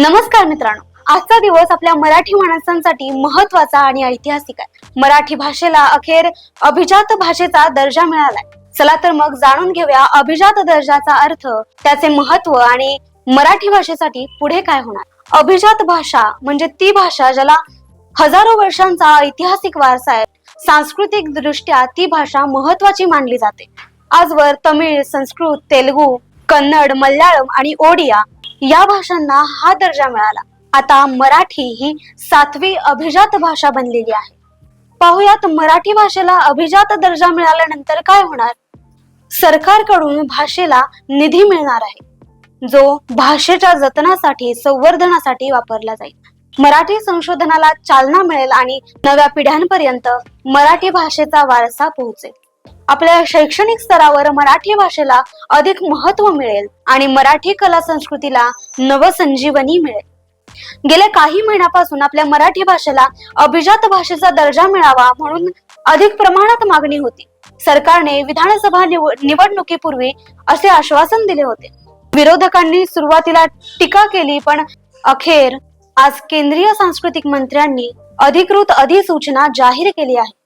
नमस्कार मित्रांनो. आजचा दिवस आपल्या मराठी माणसांसाठी महत्त्वाचा आणि ऐतिहासिक आहे. मराठी भाषेला अखेर अभिजात भाषेचा दर्जा मिळालाय. चला तर मग जाणून घेऊया अभिजात दर्जाचा अर्थ त्याचे महत्त्व आणि मराठी भाषेसाठी पुढे काय होणार. अभिजात भाषा म्हणजे ती भाषा ज्याला हजारो वर्षांचा ऐतिहासिक वारसा आहे. सांस्कृतिक दृष्ट्या ती भाषा महत्वाची मानली जाते. आजवर तमिळ संस्कृत तेलुगू कन्नड मल्याळम आणि ओडिया या भाषांना हा दर्जा मिळाला. आता मराठी ही सातवी अभिजात भाषा बनलेली आहे. पाहुयात मराठी भाषेला अभिजात दर्जा मिळाल्यानंतर काय होणार? सरकारकडून भाषेला निधी मिळणार आहे. जो भाषेच्या जतनासाठी संवर्धनासाठी वापरला जाईल. मराठी संशोधनाला चालना मिळेल आणि नव्या पिढ्यांपर्यंत मराठी भाषेचा वारसा पोहोचेल. आपल्या शैक्षणिक स्तरावर मराठी भाषेला अधिक महत्त्व मिळेल आणि मराठी कला संस्कृतीला नवसंजीवनी मिळेल. गेल्या काही महिन्यापासून आपल्या मराठी भाषेला अभिजात भाषेचा दर्जा मिळावा म्हणून अधिक प्रमाणात मागणी होती. सरकारने विधानसभा निवडणुकीपूर्वी असे आश्वासन दिले होते. विरोधकांनी सुरुवातीला टीका केली पण अखेर आज केंद्रीय सांस्कृतिक मंत्र्यांनी अधिकृत अधिसूचना जाहीर केली आहे.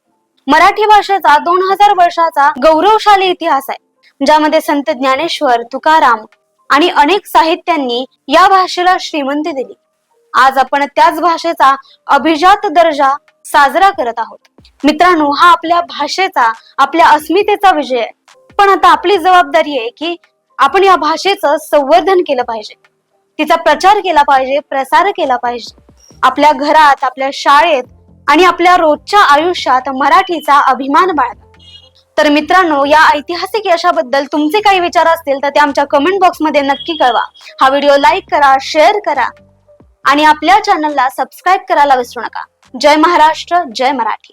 मराठी भाषेचा दोन हजार वर्षाचा गौरवशाली इतिहास आहे ज्यामध्ये संत ज्ञानेश्वर तुकाराम आणि अनेक साहित्यांनी या भाषेला श्रीमंती दिली. आज आपण त्याच भाषेचा अभिजात दर्जा साजरा करत आहोत. मित्रांनो हा आपल्या भाषेचा आपल्या अस्मितेचा विजय आहे. पण आता आपली जबाबदारी आहे की आपण या भाषेचं संवर्धन केलं पाहिजे. तिचा प्रचार केला पाहिजे प्रसार केला पाहिजे. आपल्या घरात आपल्या शाळेत आणि आपल्या रोजच्या आयुष्यात मराठीचा अभिमान बाळगा. तर मित्रांनो या ऐतिहासिक यशाबद्दल तुमचे काही विचार असतील तर ते आमच्या कमेंट बॉक्समध्ये नक्की कळवा. हा व्हिडिओ लाईक करा शेअर करा आणि आपल्या चॅनलला सबस्क्राईब करायला विसरू नका. जय महाराष्ट्र जय मराठी.